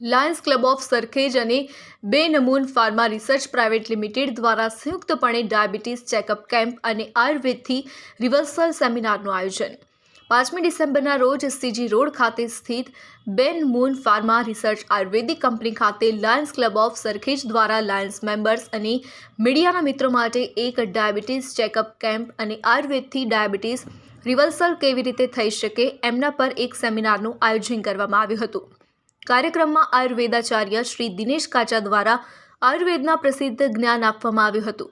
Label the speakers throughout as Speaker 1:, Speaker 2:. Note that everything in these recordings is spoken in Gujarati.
Speaker 1: લાયન્સ ક્લબ ઓફ સરખેજ અને બે નમૂન ફાર્મા રિસર્ચ પ્રાઇવેટ લિમિટેડ દ્વારા સંયુક્તપણે ડાયાબિટીસ ચેકઅપ કેમ્પ અને આયુર્વેદથી રિવર્સલ સેમિનારનું આયોજન. પાંચમી ડિસેમ્બરના રોજ સીજી રોડ ખાતે સ્થિત Ben Moon pharma research Ayurvedic company ખાતે લાયન્સ ક્લબ ઓફ સરખેજ દ્વારા લાયન્સ મેમ્બર્સ અને મીડિયાના મિત્રો માટે એક ડાયાબિટીસ ચેકઅપ કેમ્પ અને આયુર્વેદથી ડાયાબિટીસ રિવર્સલ કેવી રીતે થઈ શકે એમના પર એક સેમિનારનું આયોજન કરવામાં આવ્યું હતું. કાર્યક્રમમાં આયુર્વેદાચાર્ય શ્રી દિનેશ કાચા દ્વારા આયુર્વેદના પ્રસિદ્ધ જ્ઞાન આપવામાં આવ્યું હતું.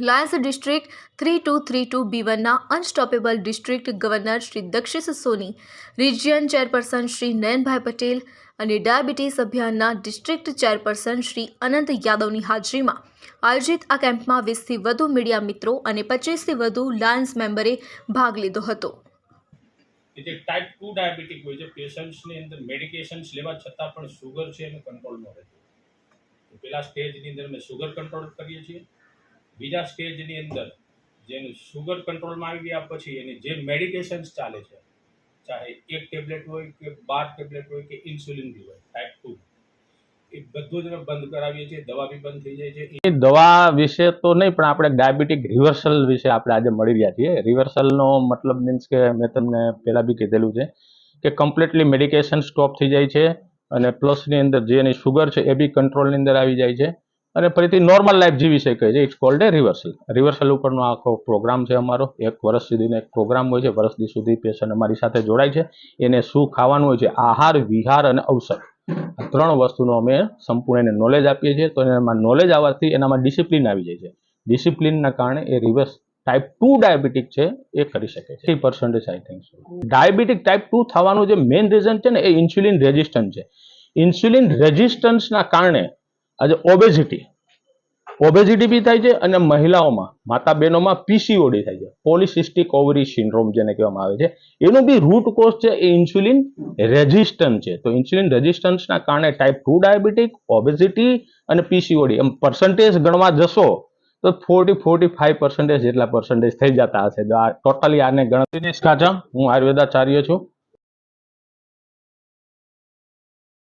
Speaker 1: Lions district three two three two B વનના unstoppable district governor Shri Dakshish Soni, region chairperson Shri Nayanbhai Patel અને ડાયાબિટીસ અભિયાનના ડિસ્ટ્રિક્ટ ચેરપર્સન શ્રી અનંત યાદવની હાજરીમાં આયોજિત આ કેમ્પમાં વીસથી વધુ મીડિયા મિત્રો અને પચીસથી વધુ લાયન્સ મેમ્બરે ભાગ લીધો હતો.
Speaker 2: કે જે ટાઈપ ટુ ડાયાબિટીક હોય છે પેશન્ટ્સની અંદર મેડિકેશન્સ લેવા છતાં પણ સુગર છે એને કંટ્રોલમાં રહે તો પેલા સ્ટેજની અંદર અમે સુગર કંટ્રોલ કરીએ છીએ. બીજા સ્ટેજની અંદર જેનું સુગર કંટ્રોલમાં આવી ગયા પછી એને જે મેડિકેશન્સ ચાલે છે, ચાહે એક ટેબ્લેટ હોય કે બાર ટેબ્લેટ હોય કે ઇન્સ્યુલિન બી હોય દવા
Speaker 3: દવા વિશે તો નહીં, પણ આપણે ડાયાબિટીક રિવર્સલ વિશે આપણે આજે મળી રહ્યા છીએ. રિવર્સલનો મતલબ મીન્સ કે મેં તમને પહેલાં બી કીધેલું છે કે કમ્પ્લીટલી મેડિકેશન સ્ટોપ થઈ જાય છે અને પ્લસની અંદર જે એની શુગર છે એ બી કંટ્રોલની અંદર આવી જાય છે અને ફરીથી નોર્મલ લાઈફ જીવી શકે છે. It's called a reversal reversal ઉપરનો આખો પ્રોગ્રામ છે અમારો. એક વર્ષ સુધીનો એક પ્રોગ્રામ હોય છે. વર્ષ સુધી પેશન્ટ અમારી સાથે જોડાય છે. એને શું ખાવાનું હોય છે? આહાર, વિહાર અને આ ત્રણ વસ્તુનો અમે સંપૂર્ણ એને નોલેજ આપીએ છીએ. તો એમાં નોલેજ આવવાથી એનામાં ડિસિપ્લિન આવી જાય છે. ડિસિપ્લિનના કારણે એ રિવર્સ ટાઈપ ટુ ડાયાબિટીક છે એ કરી શકે છે. Percentage I think diabetic type two થવાનું જે મેઇન રીઝન છે ને એ ઇન્સ્યુલિન રેઝિસ્ટન્ટ છે. ઇન્સ્યુલિન રેઝિસ્ટન્સના કારણે આજે ઓબેઝિટી ઓબેઝિટી બી થાય છે અને મહિલાઓમાં માતા બહેનોમાં પીસીઓડી થાય છે. પોલિસિસ્ટિક ઓવરી સિન્ડ્રોમ જેને કહેવામાં આવે છે. એનું બી રૂટ કોઝ છે એ ઇન્સ્યુલિન રેઝિસ્ટન્ટ છે. તો ઇન્સ્યુલિન રેઝિસ્ટન્સના કારણે ટાઈપ ટુ ડાયાબિટીક ઓબેસિટી અને પીસીઓડી એમ પર્સન્ટેજ ગણવા જશો, તો ફોર્ટી ફોર્ટી ફાઈવ પર્સન્ટેજ જેટલા પર્સન્ટેજ થઈ જતા હશે. ટોટલી આને ગણતરી કાચા, હું આયુર્વેદાચાર્ય છું.